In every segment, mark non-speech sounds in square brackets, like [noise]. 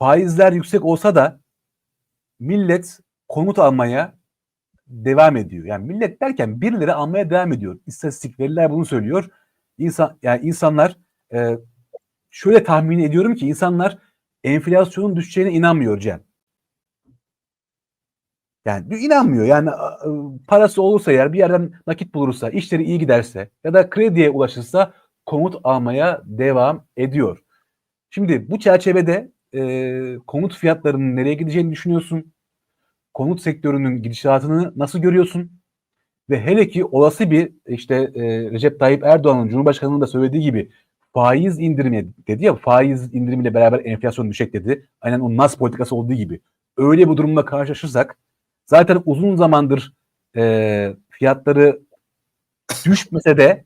faizler yüksek olsa da millet konut almaya devam ediyor. Yani millet derken birileri almaya devam ediyor. İstatistik veriler bunu söylüyor. İnsan yani insanlar e, şöyle tahmin ediyorum ki insanlar enflasyonun düşeceğine inanmıyor Cem. Yani inanmıyor. Yani parası olursa eğer bir yerden nakit bulursa, işleri iyi giderse ya da krediye ulaşırsa konut almaya devam ediyor. Şimdi bu çerçevede e, konut fiyatlarının nereye gideceğini düşünüyorsun? Konut sektörünün gidişatını nasıl görüyorsun? Ve hele ki olası bir işte e, Recep Tayyip Erdoğan'ın Cumhurbaşkanı'nın da söylediği gibi faiz indirimi dedi ya faiz indirimiyle beraber enflasyon düşecek dedi. Aynen o nas politikası olduğu gibi. Öyle bir durumla karşılaşırsak zaten uzun zamandır e, fiyatları düşmese de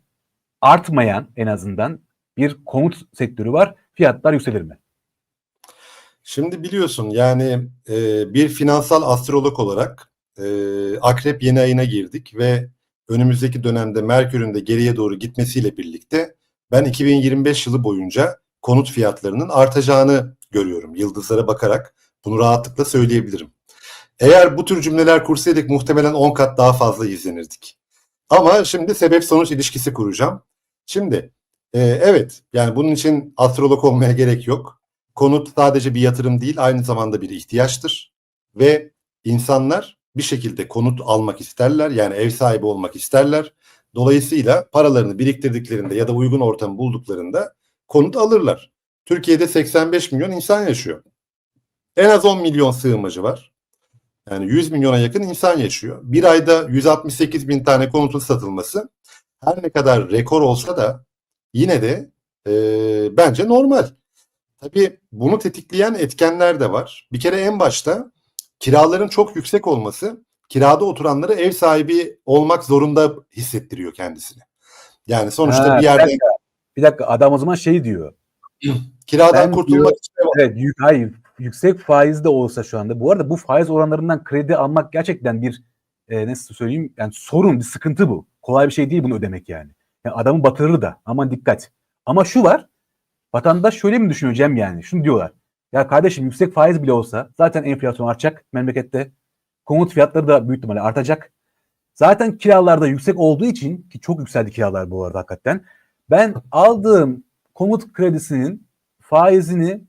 artmayan en azından bir konut sektörü var. Fiyatlar yükselir mi? Şimdi biliyorsun yani e, bir finansal astrolog olarak e, Akrep yeni ayına girdik ve önümüzdeki dönemde Merkür'ün de geriye doğru gitmesiyle birlikte ben 2025 yılı boyunca konut fiyatlarının artacağını görüyorum. Yıldızlara bakarak bunu rahatlıkla söyleyebilirim. Eğer bu tür cümleler kursaydık muhtemelen 10 kat daha fazla izlenirdik. Ama şimdi sebep sonuç ilişkisi kuracağım. Şimdi e, evet yani bunun için astrolog olmaya gerek yok. Konut sadece bir yatırım değil aynı zamanda bir ihtiyaçtır. Ve insanlar bir şekilde konut almak isterler yani ev sahibi olmak isterler. Dolayısıyla paralarını biriktirdiklerinde ya da uygun ortamı bulduklarında konut alırlar. Türkiye'de 85 milyon insan yaşıyor. En az 10 milyon sığınmacı var. Yani 100 milyona yakın insan yaşıyor. Bir ayda 168 bin tane konutun satılması her ne kadar rekor olsa da yine de e, bence normal. Tabii bunu tetikleyen etkenler de var. Bir kere en başta kiraların çok yüksek olması kirada oturanları ev sahibi olmak zorunda hissettiriyor kendisini. Yani sonuçta Ha, bir bir yerde dakika. Bir dakika adam o zaman şey diyor. [clears throat] kiradan Ben kurtulmak için ev Evet, yük, hayır, yüksek faiz de olsa şu anda. Bu arada bu faiz oranlarından kredi almak gerçekten bir e, nasıl söyleyeyim yani sorun, bir sıkıntı bu. Kolay bir şey değil bunu ödemek yani. yani adamı batırır da aman dikkat. Ama şu var vatandaş şöyle mi düşünüyor Cem yani? Şunu diyorlar. Ya kardeşim yüksek faiz bile olsa zaten enflasyon artacak memlekette. Konut fiyatları da büyük ihtimalle artacak. Zaten kiralar da yüksek olduğu için ki çok yükseldi kiralar bu arada hakikaten. Ben aldığım konut kredisinin faizini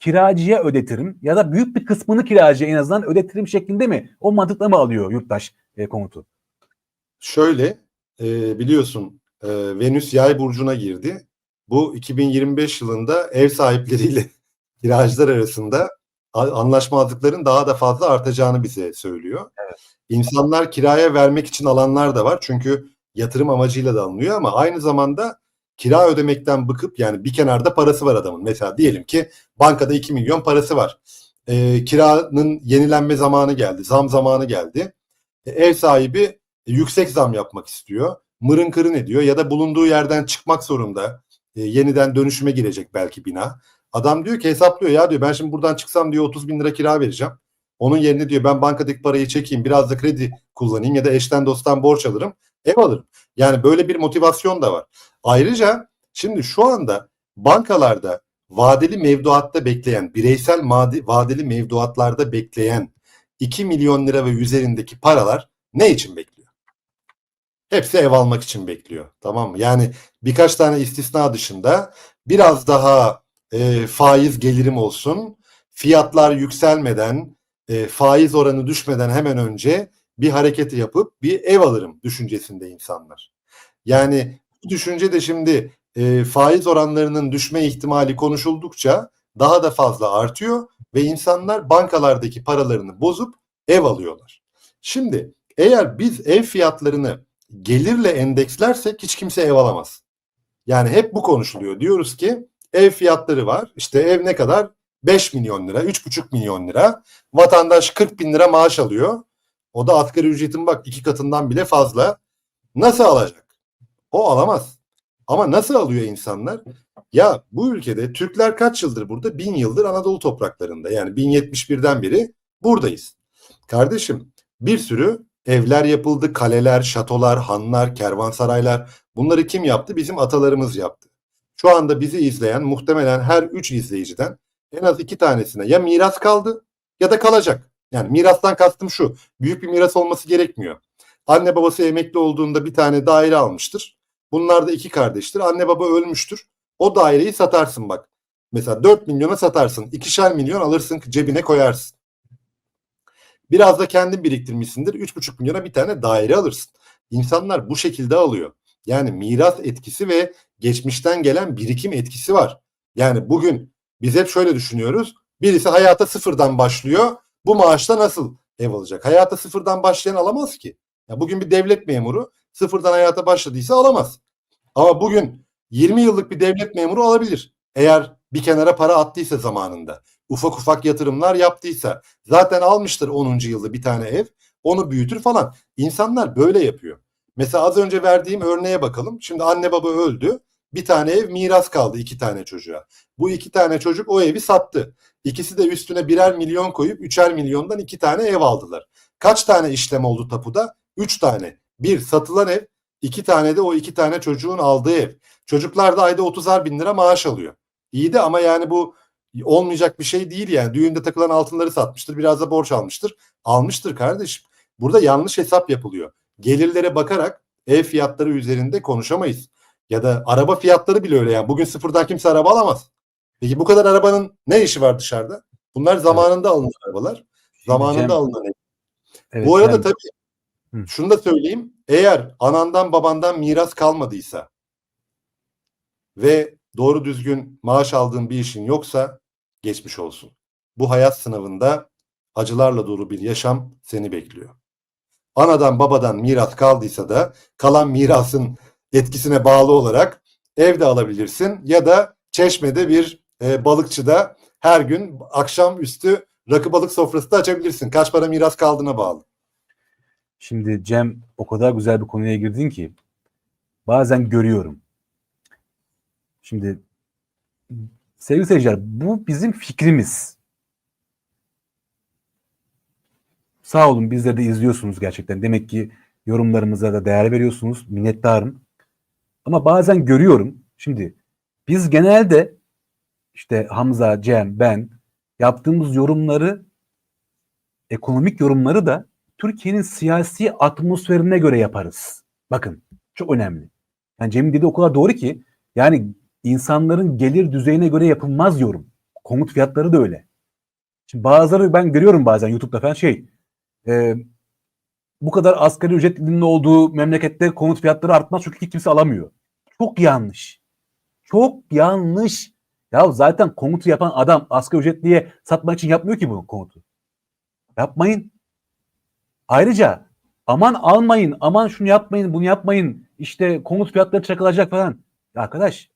kiracıya ödetirim ya da büyük bir kısmını kiracıya en azından ödetirim şeklinde mi? O mantıkla mı alıyor yurttaş e, konutu? Şöyle e, biliyorsun e, Venüs yay burcuna girdi. Bu 2025 yılında ev sahipleriyle [laughs] kiracılar arasında anlaşmazlıkların daha da fazla artacağını bize söylüyor. Evet. İnsanlar kiraya vermek için alanlar da var. Çünkü yatırım amacıyla da alınıyor ama aynı zamanda kira ödemekten bıkıp yani bir kenarda parası var adamın. Mesela diyelim ki bankada 2 milyon parası var. E, kiranın yenilenme zamanı geldi, zam zamanı geldi. E, ev sahibi yüksek zam yapmak istiyor. Mırın kırın ediyor ya da bulunduğu yerden çıkmak zorunda. E, yeniden dönüşüme girecek belki bina. Adam diyor ki hesaplıyor ya diyor ben şimdi buradan çıksam diyor 30 bin lira kira vereceğim. Onun yerine diyor ben bankadaki parayı çekeyim biraz da kredi kullanayım ya da eşten dosttan borç alırım ev alırım. Yani böyle bir motivasyon da var. Ayrıca şimdi şu anda bankalarda vadeli mevduatta bekleyen bireysel madi, vadeli mevduatlarda bekleyen 2 milyon lira ve üzerindeki paralar ne için bekliyor? Hepsi ev almak için bekliyor. Tamam mı? Yani birkaç tane istisna dışında biraz daha e, faiz gelirim olsun. Fiyatlar yükselmeden, e, faiz oranı düşmeden hemen önce bir hareketi yapıp bir ev alırım düşüncesinde insanlar. Yani bu düşünce de şimdi e, faiz oranlarının düşme ihtimali konuşuldukça daha da fazla artıyor ve insanlar bankalardaki paralarını bozup ev alıyorlar. Şimdi eğer biz ev fiyatlarını gelirle endekslersek hiç kimse ev alamaz. Yani hep bu konuşuluyor. Diyoruz ki ev fiyatları var. İşte ev ne kadar? 5 milyon lira, 3,5 milyon lira. Vatandaş 40 bin lira maaş alıyor. O da asgari ücretin bak iki katından bile fazla. Nasıl alacak? O alamaz. Ama nasıl alıyor insanlar? Ya bu ülkede Türkler kaç yıldır burada? Bin yıldır Anadolu topraklarında. Yani 1071'den beri buradayız. Kardeşim bir sürü evler yapıldı, kaleler, şatolar, hanlar, kervansaraylar. Bunları kim yaptı? Bizim atalarımız yaptı. Şu anda bizi izleyen muhtemelen her üç izleyiciden en az iki tanesine ya miras kaldı ya da kalacak. Yani mirastan kastım şu. Büyük bir miras olması gerekmiyor. Anne babası emekli olduğunda bir tane daire almıştır. Bunlar da iki kardeştir. Anne baba ölmüştür. O daireyi satarsın bak. Mesela 4 milyona satarsın. ikişer milyon alırsın cebine koyarsın. Biraz da kendin biriktirmişsindir. 3,5 milyona bir tane daire alırsın. İnsanlar bu şekilde alıyor. Yani miras etkisi ve geçmişten gelen birikim etkisi var. Yani bugün biz hep şöyle düşünüyoruz. Birisi hayata sıfırdan başlıyor. Bu maaşla nasıl ev alacak? Hayata sıfırdan başlayan alamaz ki. Ya bugün bir devlet memuru sıfırdan hayata başladıysa alamaz. Ama bugün 20 yıllık bir devlet memuru alabilir. Eğer bir kenara para attıysa zamanında. Ufak ufak yatırımlar yaptıysa. Zaten almıştır 10. yılda bir tane ev. Onu büyütür falan. İnsanlar böyle yapıyor. Mesela az önce verdiğim örneğe bakalım. Şimdi anne baba öldü. Bir tane ev miras kaldı iki tane çocuğa. Bu iki tane çocuk o evi sattı. İkisi de üstüne birer milyon koyup üçer milyondan iki tane ev aldılar. Kaç tane işlem oldu tapuda? Üç tane. Bir satılan ev, iki tane de o iki tane çocuğun aldığı ev. Çocuklar da ayda 30'ar bin lira maaş alıyor. İyi de ama yani bu olmayacak bir şey değil yani. Düğünde takılan altınları satmıştır, biraz da borç almıştır. Almıştır kardeşim. Burada yanlış hesap yapılıyor. Gelirlere bakarak ev fiyatları üzerinde konuşamayız. Ya da araba fiyatları bile öyle yani. Bugün sıfırdan kimse araba alamaz. Peki bu kadar arabanın ne işi var dışarıda? Bunlar zamanında alınan arabalar. Zamanında alınan ev. Evet, Bu arada yani- tabii Hı. şunu da söyleyeyim. Eğer anandan babandan miras kalmadıysa ve doğru düzgün maaş aldığın bir işin yoksa geçmiş olsun. Bu hayat sınavında acılarla dolu bir yaşam seni bekliyor. Anadan babadan miras kaldıysa da kalan mirasın etkisine bağlı olarak evde alabilirsin ya da çeşmede bir e, balıkçıda her gün akşamüstü rakı balık sofrası da açabilirsin. Kaç para miras kaldığına bağlı. Şimdi Cem o kadar güzel bir konuya girdin ki bazen görüyorum. Şimdi sevgili seyirciler bu bizim fikrimiz. Sağ olun bizleri de izliyorsunuz gerçekten. Demek ki yorumlarımıza da değer veriyorsunuz. Minnettarım. Ama bazen görüyorum. Şimdi biz genelde işte Hamza, Cem, ben yaptığımız yorumları ekonomik yorumları da Türkiye'nin siyasi atmosferine göre yaparız. Bakın çok önemli. Yani Cem'in dediği o kadar doğru ki yani insanların gelir düzeyine göre yapılmaz yorum. Konut fiyatları da öyle. Şimdi bazıları ben görüyorum bazen YouTube'da falan şey e, bu kadar asgari ücretlinin olduğu memlekette konut fiyatları artmaz çünkü kimse alamıyor. Çok yanlış. Çok yanlış. Ya zaten konutu yapan adam asgari ücretliye satmak için yapmıyor ki bu konutu. Yapmayın. Ayrıca aman almayın, aman şunu yapmayın, bunu yapmayın. İşte konut fiyatları çakılacak falan. Ya arkadaş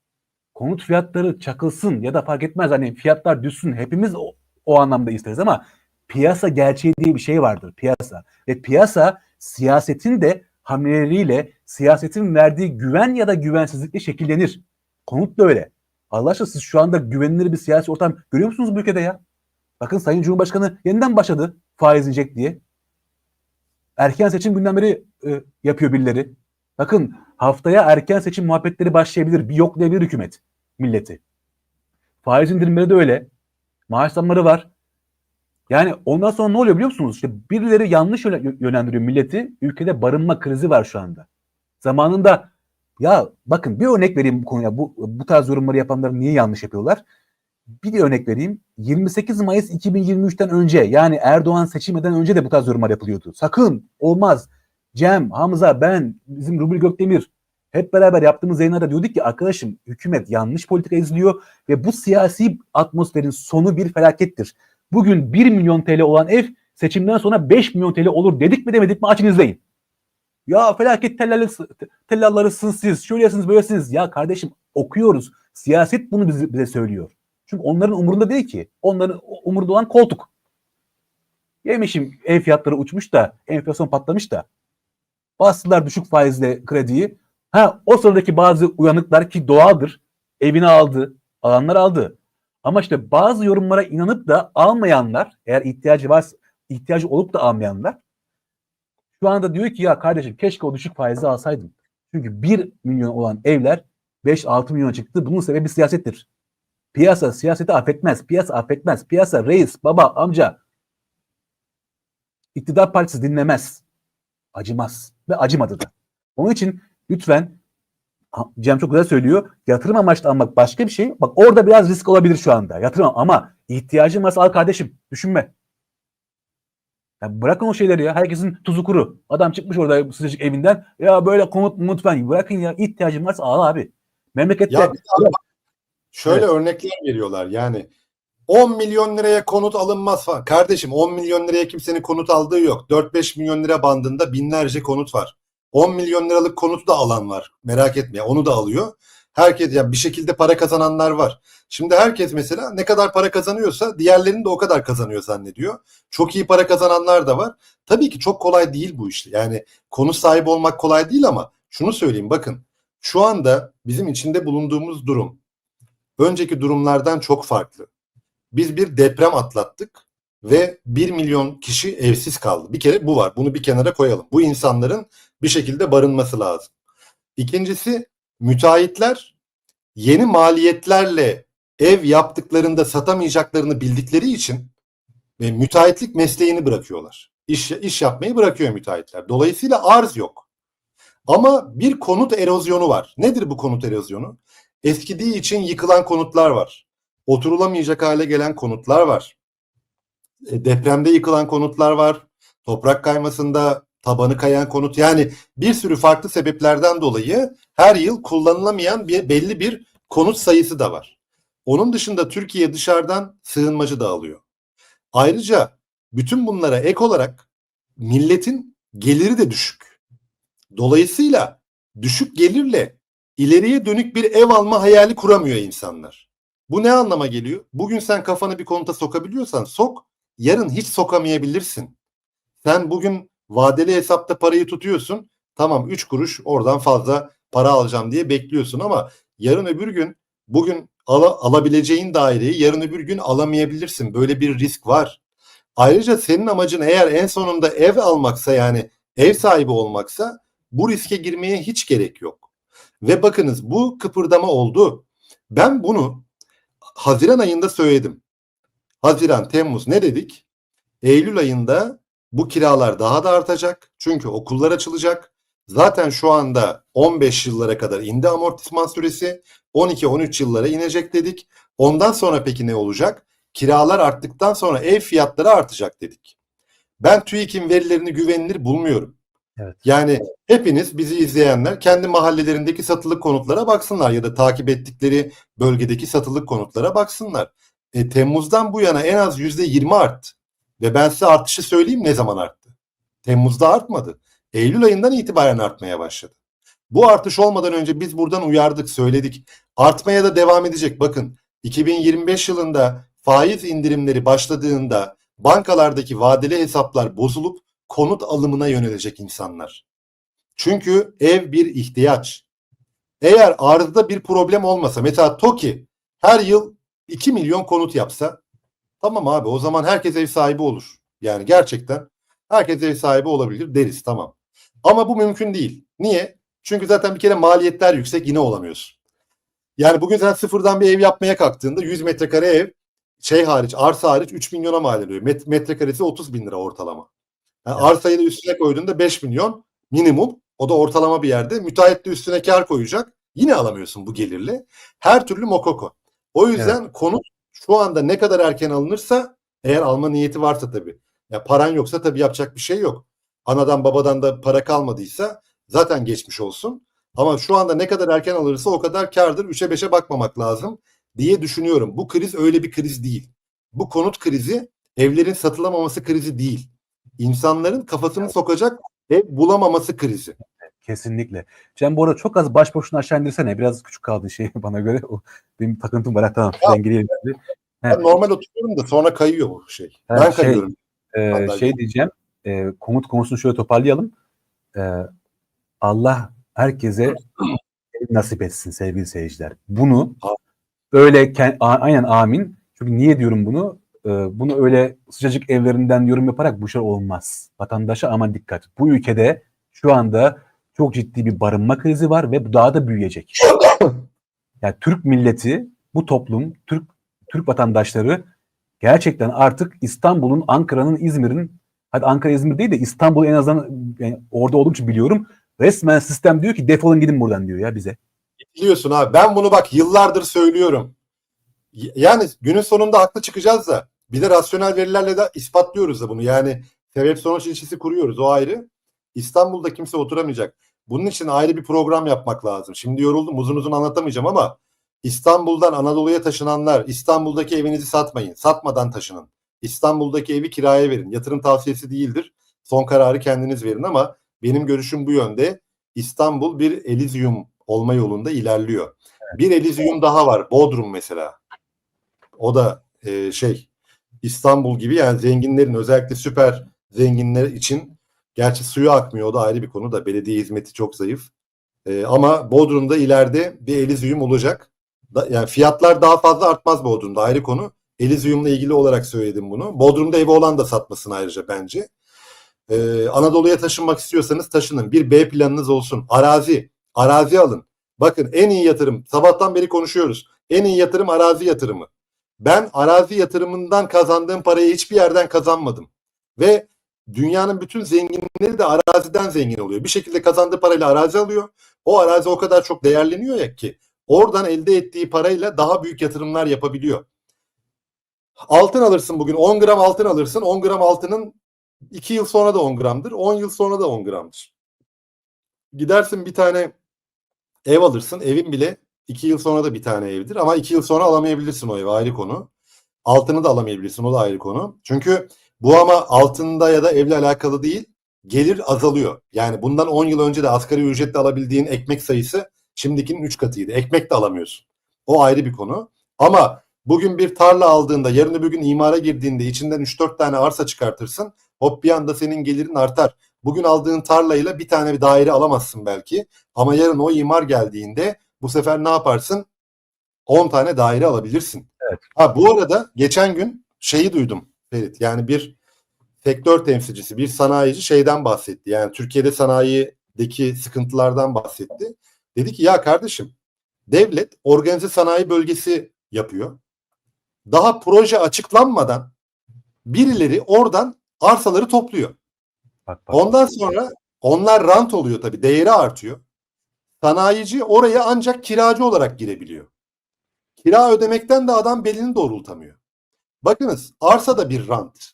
konut fiyatları çakılsın ya da fark etmez hani fiyatlar düşsün. Hepimiz o, o anlamda isteriz ama piyasa gerçeği diye bir şey vardır. Piyasa. Ve piyasa siyasetin de hamleleriyle siyasetin verdiği güven ya da güvensizlikle şekillenir. Konut da öyle. Allah aşkına siz şu anda güvenilir bir siyasi ortam görüyor musunuz bu ülkede ya? Bakın Sayın Cumhurbaşkanı yeniden başladı faiz inecek diye. Erken seçim günden beri e, yapıyor birileri. Bakın haftaya erken seçim muhabbetleri başlayabilir. Bir yoklayabilir hükümet milleti. Faiz indirimleri de öyle. Maaş zamları var. Yani ondan sonra ne oluyor biliyor musunuz? İşte birileri yanlış yönlendiriyor milleti. Ülkede barınma krizi var şu anda. Zamanında ya bakın bir örnek vereyim bu konuya. Bu, bu tarz yorumları yapanlar niye yanlış yapıyorlar? Bir örnek vereyim. 28 Mayıs 2023'ten önce yani Erdoğan seçilmeden önce de bu tarz yorumlar yapılıyordu. Sakın olmaz. Cem, Hamza, ben, bizim Rubil Gökdemir hep beraber yaptığımız yayınlarda diyorduk ki arkadaşım hükümet yanlış politika izliyor ve bu siyasi atmosferin sonu bir felakettir. Bugün 1 milyon TL olan ev seçimden sonra 5 milyon TL olur dedik mi demedik mi açın izleyin. Ya felaket tellalları, tellallarısınız siz, şöylesiniz böylesiniz. Ya kardeşim okuyoruz. Siyaset bunu bize, bize söylüyor. Çünkü onların umurunda değil ki. Onların umurunda olan koltuk. Yemişim ev fiyatları uçmuş da enflasyon patlamış da bastılar düşük faizle krediyi. Ha o sıradaki bazı uyanıklar ki doğaldır. Evini aldı. Alanlar aldı. Ama işte bazı yorumlara inanıp da almayanlar eğer ihtiyacı varsa ihtiyacı olup da almayanlar şu anda diyor ki ya kardeşim keşke o düşük faizi alsaydım. Çünkü 1 milyon olan evler 5-6 milyon çıktı. Bunun sebebi siyasettir. Piyasa siyaseti affetmez. Piyasa affetmez. Piyasa reis, baba, amca. İktidar partisi dinlemez. Acımaz. Ve acımadı da. Onun için lütfen Cem çok güzel söylüyor. Yatırım amaçlı almak başka bir şey. Bak orada biraz risk olabilir şu anda. Yatırım ama ihtiyacın varsa al kardeşim. Düşünme. Ya bırakın o şeyleri ya. Herkesin tuzu kuru. Adam çıkmış orada sıcacık evinden. Ya böyle komut mut ben. Bırakın ya. ihtiyacın varsa al abi. Memlekette Ya bir daha bak, şöyle örnekler veriyorlar yani 10 milyon liraya konut alınmaz falan. Kardeşim 10 milyon liraya kimsenin konut aldığı yok. 4-5 milyon lira bandında binlerce konut var. 10 milyon liralık konutu da alan var. Merak etme onu da alıyor. Herkes yani bir şekilde para kazananlar var. Şimdi herkes mesela ne kadar para kazanıyorsa diğerlerini de o kadar kazanıyor zannediyor. Çok iyi para kazananlar da var. Tabii ki çok kolay değil bu iş. Yani konut sahibi olmak kolay değil ama şunu söyleyeyim bakın. Şu anda bizim içinde bulunduğumuz durum önceki durumlardan çok farklı. Biz bir deprem atlattık ve 1 milyon kişi evsiz kaldı. Bir kere bu var. Bunu bir kenara koyalım. Bu insanların bir şekilde barınması lazım. İkincisi müteahhitler yeni maliyetlerle ev yaptıklarında satamayacaklarını bildikleri için ve müteahhitlik mesleğini bırakıyorlar. İş, iş yapmayı bırakıyor müteahhitler. Dolayısıyla arz yok. Ama bir konut erozyonu var. Nedir bu konut erozyonu? Eskidiği için yıkılan konutlar var. Oturulamayacak hale gelen konutlar var. E, Depremde yıkılan konutlar var. Toprak kaymasında tabanı kayan konut. Yani bir sürü farklı sebeplerden dolayı her yıl kullanılamayan bir belli bir konut sayısı da var. Onun dışında Türkiye dışarıdan sığınmacı da alıyor. Ayrıca bütün bunlara ek olarak milletin geliri de düşük. Dolayısıyla düşük gelirle ileriye dönük bir ev alma hayali kuramıyor insanlar. Bu ne anlama geliyor? Bugün sen kafanı bir konuta sokabiliyorsan sok, yarın hiç sokamayabilirsin. Sen bugün vadeli hesapta parayı tutuyorsun. Tamam 3 kuruş oradan fazla para alacağım diye bekliyorsun ama yarın öbür gün bugün ala- alabileceğin daireyi yarın öbür gün alamayabilirsin. Böyle bir risk var. Ayrıca senin amacın eğer en sonunda ev almaksa yani ev sahibi olmaksa bu riske girmeye hiç gerek yok. Ve bakınız bu kıpırdama oldu. Ben bunu Haziran ayında söyledim. Haziran, Temmuz ne dedik? Eylül ayında bu kiralar daha da artacak. Çünkü okullar açılacak. Zaten şu anda 15 yıllara kadar indi amortisman süresi. 12-13 yıllara inecek dedik. Ondan sonra peki ne olacak? Kiralar arttıktan sonra ev fiyatları artacak dedik. Ben TÜİK'in verilerini güvenilir bulmuyorum. Evet. Yani hepiniz bizi izleyenler kendi mahallelerindeki satılık konutlara baksınlar ya da takip ettikleri bölgedeki satılık konutlara baksınlar. E, Temmuz'dan bu yana en az %20 arttı. Ve ben size artışı söyleyeyim ne zaman arttı. Temmuz'da artmadı. Eylül ayından itibaren artmaya başladı. Bu artış olmadan önce biz buradan uyardık, söyledik. Artmaya da devam edecek. Bakın 2025 yılında faiz indirimleri başladığında bankalardaki vadeli hesaplar bozulup konut alımına yönelecek insanlar. Çünkü ev bir ihtiyaç. Eğer arzda bir problem olmasa mesela TOKİ her yıl 2 milyon konut yapsa tamam abi o zaman herkes ev sahibi olur. Yani gerçekten herkes ev sahibi olabilir deriz tamam. Ama bu mümkün değil. Niye? Çünkü zaten bir kere maliyetler yüksek yine olamıyorsun. Yani bugün sen sıfırdan bir ev yapmaya kalktığında 100 metrekare ev şey hariç arsa hariç 3 milyona mal ediyor. Met- metrekaresi 30 bin lira ortalama. Yani Evet. Arsayı da üstüne koyduğunda 5 milyon minimum. O da ortalama bir yerde. Müteahhit de üstüne kar koyacak. Yine alamıyorsun bu gelirle. Her türlü mokoko. O yüzden konut şu anda ne kadar erken alınırsa eğer alma niyeti varsa tabii. Ya paran yoksa tabii yapacak bir şey yok. Anadan babadan da para kalmadıysa zaten geçmiş olsun. Ama şu anda ne kadar erken alırsa o kadar kardır. 3'e 5'e bakmamak lazım diye düşünüyorum. Bu kriz öyle bir kriz değil. Bu konut krizi evlerin satılamaması krizi değil. İnsanların kafasını sokacak ev bulamaması krizi. Kesinlikle. Cem bu arada çok az baş boşuna aşağı indirsene. Biraz küçük kaldı şey [laughs] bana göre. O, benim takıntım var. Tamam. Ya. Ben normal oturuyorum da sonra kayıyor bu şey. Ha, ben şey, kayıyorum. Vallahi şey diyeceğim. E, komut konusunu şöyle toparlayalım. Ee, Allah herkese [clears throat] nasip etsin sevgili seyirciler. Bunu Amin. öyle ken- a- aynen amin. Çünkü niye diyorum bunu? Ee, bunu öyle sıcacık evlerinden yorum yaparak bu şey olmaz. Vatandaşa aman dikkat. Bu ülkede şu anda çok ciddi bir barınma krizi var ve bu daha da büyüyecek. [coughs] Yani Türk milleti bu toplum, Türk Türk vatandaşları gerçekten artık İstanbul'un, Ankara'nın, İzmir'in hadi Ankara İzmir değil de İstanbul en azından yani orada olduğum için biliyorum. Resmen sistem diyor ki defolun gidin buradan diyor ya bize. Biliyorsun abi ben bunu bak yıllardır söylüyorum. Yani günün sonunda haklı çıkacağız da bir de rasyonel verilerle de ispatlıyoruz da bunu. Yani sebep sonuç ilişkisi kuruyoruz o ayrı. İstanbul'da kimse oturamayacak. Bunun için ayrı bir program yapmak lazım. Şimdi yoruldum uzun uzun anlatamayacağım ama İstanbul'dan Anadolu'ya taşınanlar İstanbul'daki evinizi satmayın. Satmadan taşının. İstanbul'daki evi kiraya verin. Yatırım tavsiyesi değildir. Son kararı kendiniz verin ama benim görüşüm bu yönde. İstanbul bir Elysium olma yolunda ilerliyor. Bir Elysium daha var. Bodrum mesela. O da e, şey İstanbul gibi yani zenginlerin özellikle süper zenginler için gerçi suyu akmıyor o da ayrı bir konu da belediye hizmeti çok zayıf. E, ama Bodrum'da ileride bir Elysium olacak. Da, yani fiyatlar daha fazla artmaz Bodrum'da ayrı konu. Elysium'la ilgili olarak söyledim bunu. Bodrum'da evi olan da satmasın ayrıca bence. Ee, Anadolu'ya taşınmak istiyorsanız taşının. Bir B planınız olsun. Arazi. Arazi alın. Bakın en iyi yatırım. Sabahtan beri konuşuyoruz. En iyi yatırım arazi yatırımı. Ben arazi yatırımından kazandığım parayı hiçbir yerden kazanmadım. Ve dünyanın bütün zenginleri de araziden zengin oluyor. Bir şekilde kazandığı parayla arazi alıyor. O arazi o kadar çok değerleniyor ya ki oradan elde ettiği parayla daha büyük yatırımlar yapabiliyor. Altın alırsın bugün 10 gram altın alırsın. 10 gram altının 2 yıl sonra da 10 gramdır. 10 yıl sonra da 10 gramdır. Gidersin bir tane ev alırsın. Evin bile 2 yıl sonra da bir tane evdir. Ama 2 yıl sonra alamayabilirsin o evi ayrı konu. Altını da alamayabilirsin o da ayrı konu. Çünkü bu ama altında ya da evle alakalı değil. Gelir azalıyor. Yani bundan 10 yıl önce de asgari ücretle alabildiğin ekmek sayısı şimdikinin 3 katıydı. Ekmek de alamıyorsun. O ayrı bir konu. Ama bugün bir tarla aldığında yarın öbür gün imara girdiğinde içinden 3-4 tane arsa çıkartırsın. Hop bir anda senin gelirin artar. Bugün aldığın tarlayla bir tane bir daire alamazsın belki. Ama yarın o imar geldiğinde bu sefer ne yaparsın? 10 tane daire alabilirsin. Evet. Ha bu arada geçen gün şeyi duydum Ferit. Yani bir sektör temsilcisi, bir sanayici şeyden bahsetti. Yani Türkiye'de sanayideki sıkıntılardan bahsetti. Dedi ki ya kardeşim devlet organize sanayi bölgesi yapıyor. Daha proje açıklanmadan birileri oradan arsaları topluyor. Bak, bak. Ondan sonra onlar rant oluyor tabii. Değeri artıyor. Sanayici oraya ancak kiracı olarak girebiliyor. Kira ödemekten de adam belini doğrultamıyor. Bakınız arsa da bir rant.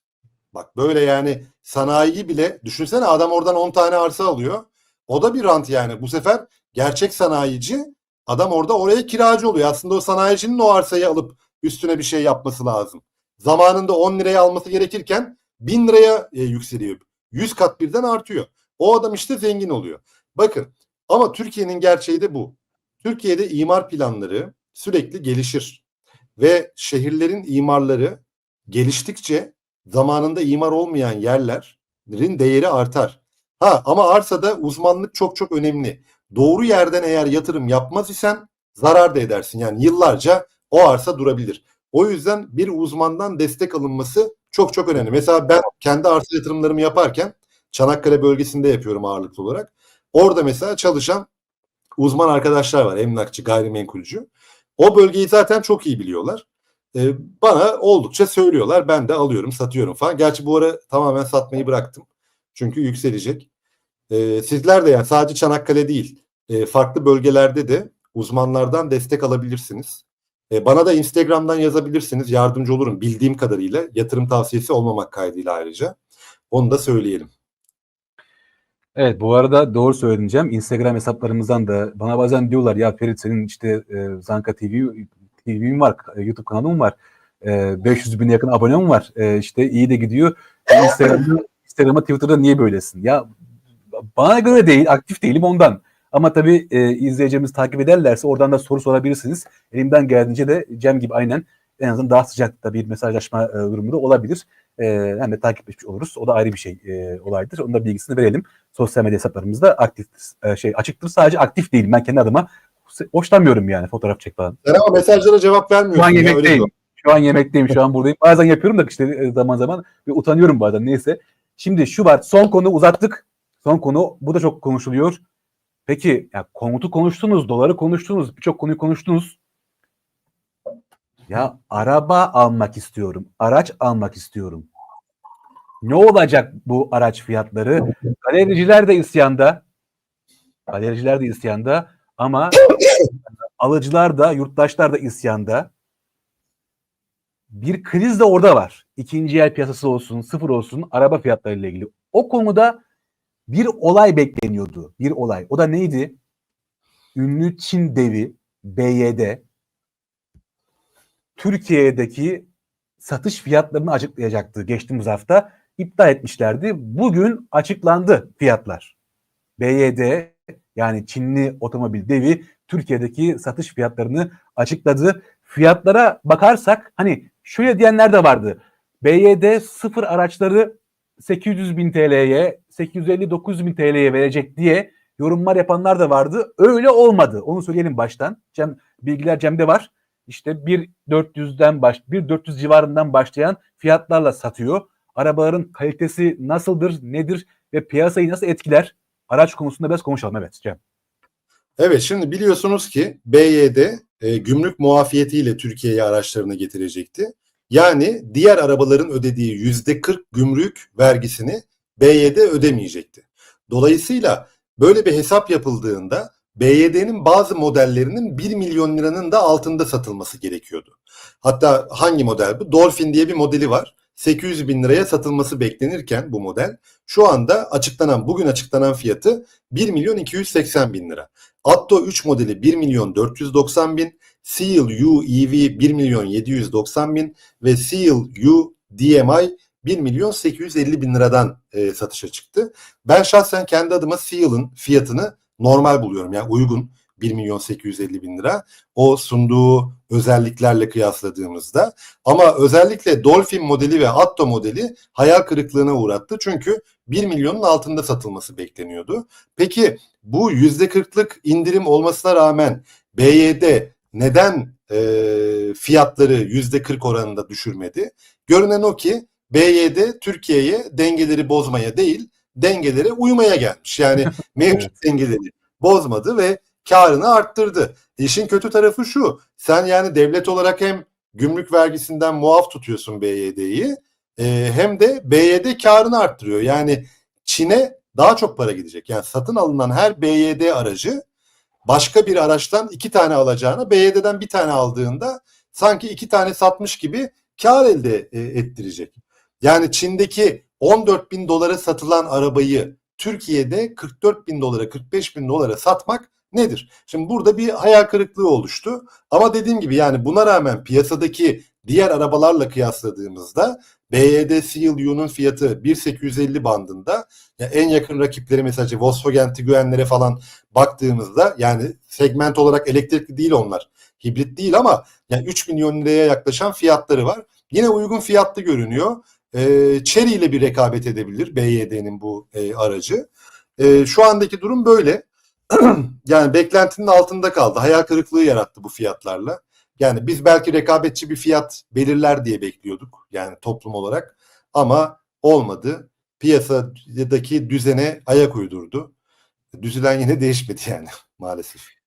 Bak böyle yani sanayiyi bile düşünsene adam oradan 10 tane arsa alıyor. O da bir rant yani. Bu sefer gerçek sanayici adam orada oraya kiracı oluyor. Aslında o sanayicinin o arsayı alıp üstüne bir şey yapması lazım. Zamanında 10 liraya alması gerekirken 1000 liraya e, yükseliyor. 100 kat birden artıyor. O adam işte zengin oluyor. Bakın ama Türkiye'nin gerçeği de bu. Türkiye'de imar planları sürekli gelişir. Ve şehirlerin imarları geliştikçe zamanında imar olmayan yerlerin değeri artar. Ha ama arsada uzmanlık çok çok önemli. Doğru yerden eğer yatırım yapmaz isen zarar da edersin. Yani yıllarca o arsa durabilir. O yüzden bir uzmandan destek alınması çok çok önemli. Mesela ben kendi arsa yatırımlarımı yaparken Çanakkale bölgesinde yapıyorum ağırlıklı olarak. Orada mesela çalışan uzman arkadaşlar var. Emlakçı, gayrimenkulcü. O bölgeyi zaten çok iyi biliyorlar. Ee, bana oldukça söylüyorlar. Ben de alıyorum, satıyorum falan. Gerçi bu ara tamamen satmayı bıraktım. Çünkü yükselecek. Ee, sizler de yani sadece Çanakkale değil, e, farklı bölgelerde de uzmanlardan destek alabilirsiniz. E, bana da Instagram'dan yazabilirsiniz. Yardımcı olurum bildiğim kadarıyla. Yatırım tavsiyesi olmamak kaydıyla ayrıca. Onu da söyleyelim. Evet bu arada doğru söyleyeceğim. Instagram hesaplarımızdan da bana bazen diyorlar ya Ferit senin işte e, Zanka TV TV'm var, e, YouTube kanalım var. E, 500 bine yakın abonem var. E, işte iyi de gidiyor. Instagram'da, [laughs] Instagram'a Twitter'da niye böylesin? Ya bana göre değil, aktif değilim ondan. Ama tabii e, izleyicilerimiz takip ederlerse oradan da soru sorabilirsiniz. Elimden geldiğince de Cem gibi aynen en azından daha sıcakta bir mesajlaşma e, durumu da olabilir. E, hem de takipleşmiş oluruz. O da ayrı bir şey e, olaydır. Onun da bilgisini verelim. Sosyal medya hesaplarımızda aktif e, şey açıktır. Sadece aktif değilim. Ben kendi adıma hoşlanmıyorum yani fotoğraf çek falan. Sen ama mesajlara cevap vermiyorsun. Şu an ya, yemekteyim. diyor. Şu an yemekteyim. Şu an buradayım. Bazen yapıyorum da işte e, zaman zaman ve utanıyorum bazen. Neyse. Şimdi şu var. Son konu uzattık. Son konu. Bu da çok konuşuluyor. Peki ya konutu konuştunuz, doları konuştunuz, birçok konuyu konuştunuz. Ya araba almak istiyorum. Araç almak istiyorum. Ne olacak bu araç fiyatları? Galericiler de isyanda. Galericiler de isyanda ama [coughs] alıcılar da, yurttaşlar da isyanda. Bir kriz de orada var. İkinci el piyasası olsun, sıfır olsun, araba fiyatlarıyla ilgili. O konuda bir olay bekleniyordu. Bir olay. O da neydi? Ünlü Çin devi BYD Türkiye'deki satış fiyatlarını açıklayacaktı geçtiğimiz hafta. İptal etmişlerdi. Bugün açıklandı fiyatlar. BYD yani Çinli otomobil devi Türkiye'deki satış fiyatlarını açıkladı. Fiyatlara bakarsak hani şöyle diyenler de vardı. BYD sıfır araçları 800 bin TL'ye, 850-900 bin TL'ye verecek diye yorumlar yapanlar da vardı. Öyle olmadı. Onu söyleyelim baştan. Cem, bilgiler Cem'de var. İşte 1.400'den baş, 1.400 civarından başlayan fiyatlarla satıyor. Arabaların kalitesi nasıldır, nedir ve piyasayı nasıl etkiler? Araç konusunda biraz konuşalım. Evet Cem. Evet şimdi biliyorsunuz ki BYD e, gümrük muafiyetiyle Türkiye'ye araçlarını getirecekti. Yani diğer arabaların ödediği yüzde 40 gümrük vergisini BYD ödemeyecekti. Dolayısıyla böyle bir hesap yapıldığında BYD'nin bazı modellerinin 1 milyon liranın da altında satılması gerekiyordu. Hatta hangi model bu? Dolphin diye bir modeli var. 800 bin liraya satılması beklenirken bu model şu anda açıklanan bugün açıklanan fiyatı 1 milyon 280 bin lira. Atto 3 modeli 1 milyon 490 bin, Seal U EV 1 milyon 790 bin ve Seal U DMI 1 milyon 850 bin liradan e, satışa çıktı. Ben şahsen kendi adıma Seal'ın fiyatını normal buluyorum. Yani uygun 1 milyon 850 bin lira. O sunduğu özelliklerle kıyasladığımızda. Ama özellikle Dolphin modeli ve Atto modeli hayal kırıklığına uğrattı. Çünkü 1 milyonun altında satılması bekleniyordu. Peki bu %40'lık indirim olmasına rağmen BYD neden e, fiyatları %40 oranında düşürmedi? Görünen o ki BYD Türkiye'ye dengeleri bozmaya değil dengelere uymaya gelmiş. Yani [laughs] mevcut dengeleri bozmadı ve karını arttırdı. İşin kötü tarafı şu. Sen yani devlet olarak hem gümrük vergisinden muaf tutuyorsun BYD'yi e, hem de BYD karını arttırıyor. Yani Çin'e daha çok para gidecek. Yani satın alınan her BYD aracı başka bir araçtan iki tane alacağına BYD'den bir tane aldığında sanki iki tane satmış gibi kar elde e, ettirecek. Yani Çin'deki 14 bin dolara satılan arabayı Türkiye'de 44 bin dolara 45 bin dolara satmak nedir? Şimdi burada bir hayal kırıklığı oluştu. Ama dediğim gibi yani buna rağmen piyasadaki diğer arabalarla kıyasladığımızda BYD Seal U'nun fiyatı 1.850 bandında. Yani en yakın rakipleri mesela Volkswagen Tiguan'lere falan baktığımızda yani segment olarak elektrikli değil onlar. Hibrit değil ama yani 3 milyon liraya yaklaşan fiyatları var. Yine uygun fiyatlı görünüyor. E, Chery ile bir rekabet edebilir BYD'nin bu e, aracı. E, şu andaki durum böyle. [clears throat] yani beklentinin altında kaldı. Hayal kırıklığı yarattı bu fiyatlarla. Yani biz belki rekabetçi bir fiyat belirler diye bekliyorduk. Yani toplum olarak. Ama olmadı. Piyasadaki düzene ayak uydurdu. Düzülen yine değişmedi yani [laughs] maalesef.